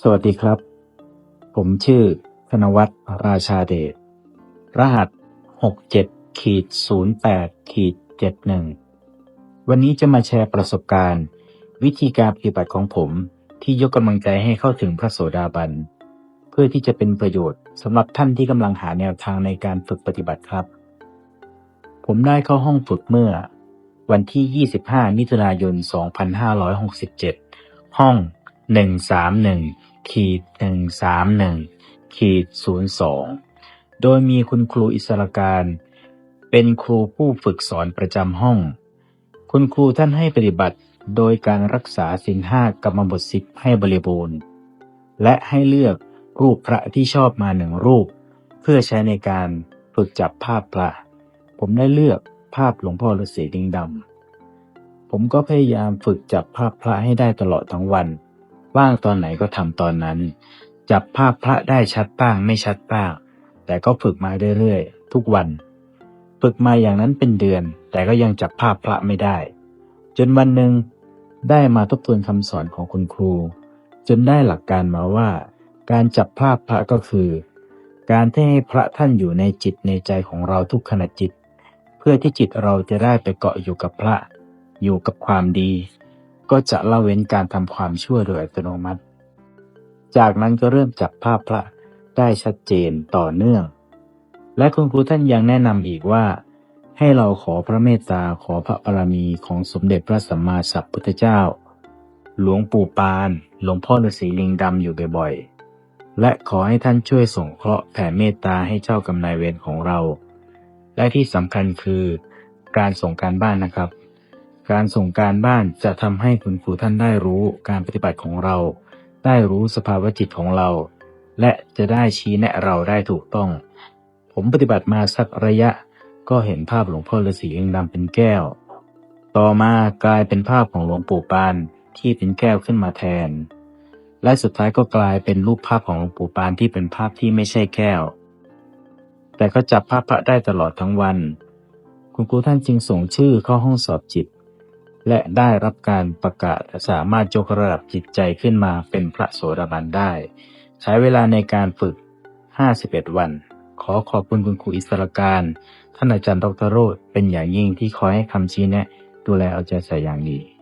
สวัสดีครับ ผมชื่อธนวัฒน์ราชาเดช รหัส 67ขีด08ขีด71 วันนี้จะมาแชร์ประสบการณ์ วิธีการปฏิบัติของผมที่ยกกำลังใจให้เข้าถึงพระโสดาบัน เพื่อที่จะเป็นประโยชน์สำหรับท่านที่กำลังหาแนวทางในการฝึกปฏิบัติครับ ผมได้เข้าห้องฝึกเมื่อ วันที่ 25 มิถุนายน 2567 ห้อง 131ขีด131ขีด02โดยมีคุณครูอิสระการ เป็นครูผู้ฝึกสอนประจำห้อง คุณครูท่านให้ปฏิบัติโดยการรักษาศีลห้ากรรมบทสิบให้บริบูรณ์ และให้เลือกรูปพระที่ชอบมาหนึ่งรูป เพื่อใช้ในการฝึกจับภาพพระ ผมได้เลือกภาพหลวงพ่อฤาษีลิงดำผมก็พยายามฝึกจับภาพพระให้ได้ตลอดทั้งวัน ว่างตอนไหนก็ทำตอนนั้น จับภาพพระได้ชัดบ้างไม่ชัดบ้าง แต่ก็ฝึกมาเรื่อยๆ ทุกวัน ฝึกมาอย่างนั้นเป็นเดือน แต่ก็ยังจับภาพพระไม่ได้ จนวันหนึ่งได้มาทบทวนคำสอนของคุณครู จนได้หลักการมาว่า การจับภาพพระก็คือ การที่ให้พระท่านอยู่ในจิตในใจของเราทุกขณะจิต เพื่อที่จิตเราจะได้ไปเกาะอยู่กับพระ อยู่กับความดี ก็จะละเว้นการทำความชั่วโดยอัตโนมัติ จากนั้นก็เริ่มจับภาพพระได้ชัดเจนต่อเนื่อง และคุณครูท่านยังแนะนำอีกว่า ให้เราขอพระเมตตาขอพระบารมีของสมเด็จพระสัมมาสัมพุทธเจ้า หลวงปู่ปาน หลวงพ่อฤาษีลิงดำอยู่บ่อยๆ และขอให้ท่านช่วยส่งเคราะห์แผ่เมตตาให้เจ้ากรรมนายเวรของเรา และที่สำคัญคือการส่งการบ้านนะครับ การส่งการบ้านจะทำให้คุณครูท่านได้รู้การปฏิบัติของเรา ได้รู้สภาวะจิตของเรา และจะได้ชี้แนะเราได้ถูกต้อง ผมปฏิบัติมาสักระยะก็เห็นภาพหลวงพ่อฤาษีลิงดำเป็นแก้ว ต่อมากลายเป็นภาพของหลวงปู่ปานที่เป็นแก้วขึ้นมาแทน และสุดท้ายก็กลายเป็นรูปภาพของหลวงปู่ปานที่เป็นภาพที่ไม่ใช่แก้ว แต่ก็จับภาพพระได้ตลอดทั้งวัน คุณครูท่านจึงส่งชื่อเข้าห้องสอบจิต และได้รับการประกาศสามารถยกระดับจิตใจขึ้นมาเป็นพระโสดาบันได้ ใช้เวลาในการฝึก 51 วัน ขอขอบคุณคุณครูอิสระการ ท่านอาจารย์ดรโรธเป็นอย่างยิ่งที่คอยให้คำชี้แนะ ดูแลเอาใจใส่อย่างดี